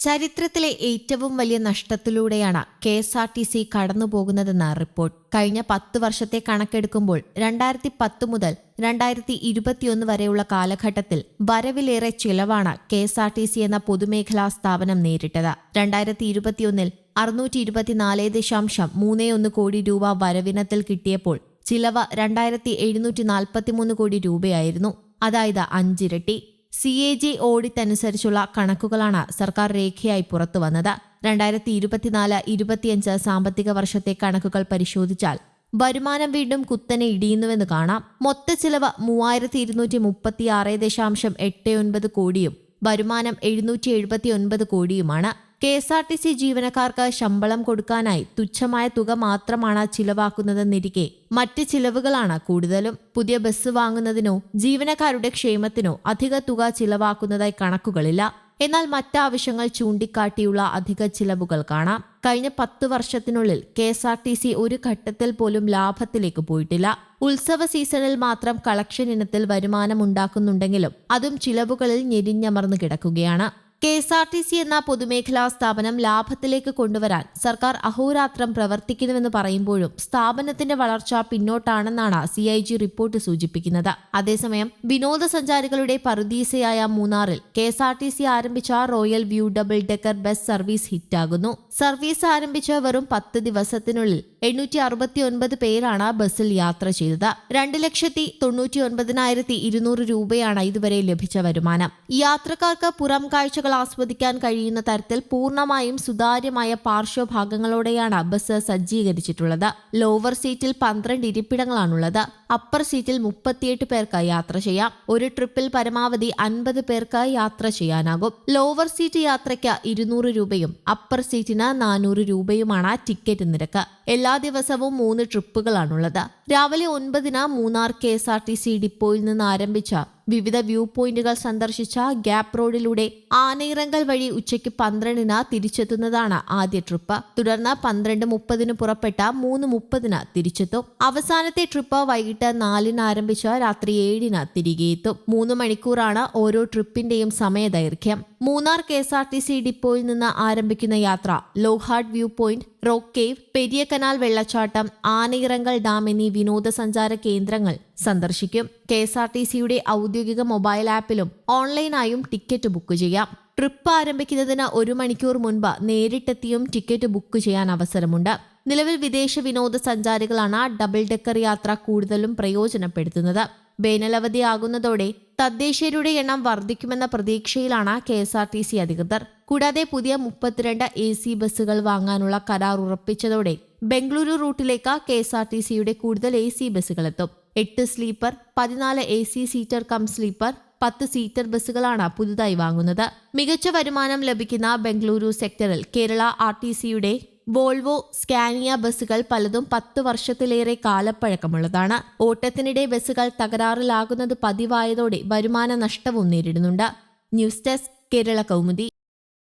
ചരിത്രത്തിലെ ഏറ്റവും വലിയ നഷ്ടത്തിലൂടെയാണ് K S R T C കടന്നുപോകുന്നതെന്ന report. കഴിഞ്ഞ പത്ത് വർഷത്തെ കണക്കെടുക്കുമ്പോൾ രണ്ടായിരത്തി പത്ത് മുതൽ രണ്ടായിരത്തി ഇരുപത്തിയൊന്ന് വരെയുള്ള കാലഘട്ടത്തിൽ വരവിലേറെ ചിലവാണ് K S R T C എന്ന പൊതുമേഖലാ സ്ഥാപനം നേരിട്ടത്. രണ്ടായിരത്തി ഇരുപത്തിയൊന്നിൽ അറുന്നൂറ്റി ഇരുപത്തിനാല് ദശാംശം മൂന്നേ ഒന്ന് കോടി രൂപ വരവിനത്തിൽ കിട്ടിയപ്പോൾ ചിലവ് രണ്ടായിരത്തി എഴുന്നൂറ്റി നാൽപ്പത്തിമൂന്ന് കോടി രൂപയായിരുന്നു. അതായത് അഞ്ചിരട്ടി. സി എ ജി ഓഡിറ്റ് അനുസരിച്ചുള്ള കണക്കുകളാണ് സർക്കാർ രേഖയായി പുറത്തുവന്നത് രണ്ടായിരത്തി ഇരുപത്തിനാല് ഇരുപത്തിയഞ്ച് സാമ്പത്തിക വർഷത്തെ കണക്കുകൾ പരിശോധിച്ചാൽ വരുമാനം വീണ്ടും കുത്തനെ ഇടിയുന്നുവെന്ന് കാണാം. മൊത്ത ചിലവ് മൂവായിരത്തി ഇരുന്നൂറ്റി മുപ്പത്തി ആറ് ദശാംശം എട്ട് ഒൻപത് കോടിയും വരുമാനം എഴുന്നൂറ്റി എഴുപത്തി ഒൻപത് കോടിയുമാണ്. K S R T C ജീവനക്കാർക്ക് ശമ്പളം കൊടുക്കാനായി തുച്ഛമായ തുക മാത്രമാണ് ചിലവാക്കുന്നതെന്നിരിക്കെ മറ്റ് ചിലവുകളാണ് കൂടുതലും. പുതിയ ബസ് വാങ്ങുന്നതിനോ ജീവനക്കാരുടെ ക്ഷേമത്തിനോ അധിക തുക ചിലവാക്കുന്നതായി കണക്കുകളില്ല. എന്നാൽ മറ്റാവശ്യങ്ങൾ ചൂണ്ടിക്കാട്ടിയുള്ള അധിക ചിലവുകൾ കാണാം. കഴിഞ്ഞ പത്തു വർഷത്തിനുള്ളിൽ K S R T C ഒരു ഘട്ടത്തിൽ പോലും ലാഭത്തിലേക്ക് പോയിട്ടില്ല. ഉത്സവ സീസണിൽ മാത്രം കളക്ഷൻ ഇനത്തിൽ വരുമാനം ഉണ്ടാക്കുന്നുണ്ടെങ്കിലും അതും ചിലവുകളിൽ ഞെരിഞ്ഞമർന്നു കിടക്കുകയാണ്. K S R T C എന്ന പൊതുമേഖലാ സ്ഥാപനം ലാഭത്തിലേക്ക് കൊണ്ടുവരാൻ സർക്കാർ അഹോരാത്രം പ്രവർത്തിക്കുന്നുവെന്ന് പറയുമ്പോഴും സ്ഥാപനത്തിന്റെ വളർച്ച പിന്നോട്ടാണെന്നാണ് സി ഐ ജി റിപ്പോർട്ട് സൂചിപ്പിക്കുന്നത്. അതേസമയം വിനോദസഞ്ചാരികളുടെ പറുദീസയായ മൂന്നാറിൽ K S R T C ആരംഭിച്ച royal view double decker bus service ഹിറ്റാകുന്നു. Service ആരംഭിച്ച വെറും പത്ത് ദിവസത്തിനുള്ളിൽ എണ്ണൂറ്റി അറുപത്തി ഒൻപത് പേരാണ് ബസ്സിൽ യാത്ര ചെയ്തത്. രണ്ട് ലക്ഷത്തി തൊണ്ണൂറ്റി ഒൻപതിനായിരത്തി ഇരുന്നൂറ് രൂപയാണ് ഇതുവരെ ലഭിച്ച വരുമാനം. യാത്രക്കാർക്ക് പുറം കാഴ്ചകൾ ആസ്വദിക്കാൻ കഴിയുന്ന തരത്തിൽ പൂർണമായും സുതാര്യമായ പാർശ്വഭാഗങ്ങളോടെയാണ് ബസ് സജ്ജീകരിച്ചിട്ടുള്ളത്. ലോവർ സീറ്റിൽ പന്ത്രണ്ട് ഇരിപ്പിടങ്ങളാണുള്ളത്. അപ്പർ സീറ്റിൽ മുപ്പത്തിയെട്ട് പേർക്ക് യാത്ര ചെയ്യാം. ഒരു ട്രിപ്പിൽ പരമാവധി അൻപത് പേർക്ക് യാത്ര ചെയ്യാനാകും. ലോവർ സീറ്റ് യാത്രയ്ക്ക് ഇരുന്നൂറ് രൂപയും അപ്പർ സീറ്റിന് നാനൂറ് രൂപയുമാണ് ടിക്കറ്റ് നിരക്ക്. എല്ലാ ദിവസവും മൂന്ന് ട്രിപ്പുകളാണുള്ളത്. രാവിലെ ഒൻപതിന് Munnar K S R T C ഡിപ്പോയിൽ നിന്ന് ആരംഭിച്ച വിവിധ വ്യൂ പോയിന്റുകൾ സന്ദർശിച്ച ഗ്യാപ് റോഡിലൂടെ ആനയിറങ്കൽ വഴി ഉച്ചയ്ക്ക് പന്ത്രണ്ടിന് തിരിച്ചെത്തുന്നതാണ് ആദ്യ ട്രിപ്പ്. തുടർന്ന് പന്ത്രണ്ട് മുപ്പതിന് പുറപ്പെട്ട മൂന്ന് മുപ്പതിന് തിരിച്ചെത്തും. അവസാനത്തെ ട്രിപ്പ് വൈകിട്ട് നാലിന് ആരംഭിച്ച രാത്രി ഏഴിന് തിരികെ എത്തും മൂന്ന് മണിക്കൂറാണ് ഓരോ ട്രിപ്പിന്റെയും സമയദൈർഘ്യം. Munnar K S R T C ഡിപ്പോയിൽ നിന്ന് ആരംഭിക്കുന്ന യാത്ര. Lockhart view point rock cave Periyakanal വെള്ളച്ചാട്ടം ആനയിറങ്കൽ ഡാം എന്നീ വിനോദസഞ്ചാര കേന്ദ്രങ്ങൾ സന്ദർശിക്കും. കെ എസ് ആർ ടി സിയുടെ ഔദ്യോഗിക മൊബൈൽ ആപ്പിലും ഓൺലൈനായും ടിക്കറ്റ് ബുക്ക് ചെയ്യാം. ട്രിപ്പ് ആരംഭിക്കുന്നതിന് ഒരു മണിക്കൂർ മുൻപ് നേരിട്ടെത്തിയും ടിക്കറ്റ് ബുക്ക് ചെയ്യാൻ അവസരമുണ്ട്. നിലവിൽ വിദേശ വിനോദസഞ്ചാരികളാണ് ഡബിൾ ഡെക്കർ യാത്ര കൂടുതലും പ്രയോജനപ്പെടുത്തുന്നത്. വേനലവധിയാകുന്നതോടെ തദ്ദേശീയരുടെ എണ്ണം വർദ്ധിക്കുമെന്ന പ്രതീക്ഷയിലാണ് K S R T C അധികൃതർ. കൂടാതെ പുതിയ മുപ്പത്തിരണ്ട് എ സി ബസ്സുകൾ വാങ്ങാനുള്ള കരാർ ഉറപ്പിച്ചതോടെ ബംഗളൂരു റൂട്ടിലേക്ക് കെ എസ് ആർ ടി സിയുടെ കൂടുതൽ എ സി ബസ്സുകൾ എത്തും എട്ട് സ്ലീപ്പർ പതിനാല് A C seater cum sleeper പത്ത് സീറ്റർ ബസ്സുകളാണ് പുതുതായി വാങ്ങുന്നത്. മികച്ച വരുമാനം ലഭിക്കുന്ന ബംഗളൂരു സെക്ടറിൽ കേരള ആർ ടി സിയുടെ വോൾവോ സ്കാനിയ ബസ്സുകൾ പലതും പത്ത് വർഷത്തിലേറെ കാലപ്പഴക്കമുള്ളതാണ്. ഓട്ടത്തിനിടെ ബസ്സുകൾ തകരാറിലാകുന്നത് പതിവായതോടെ വരുമാന നഷ്ടവും നേരിടുന്നുണ്ട്. News desk Kerala Kaumudi.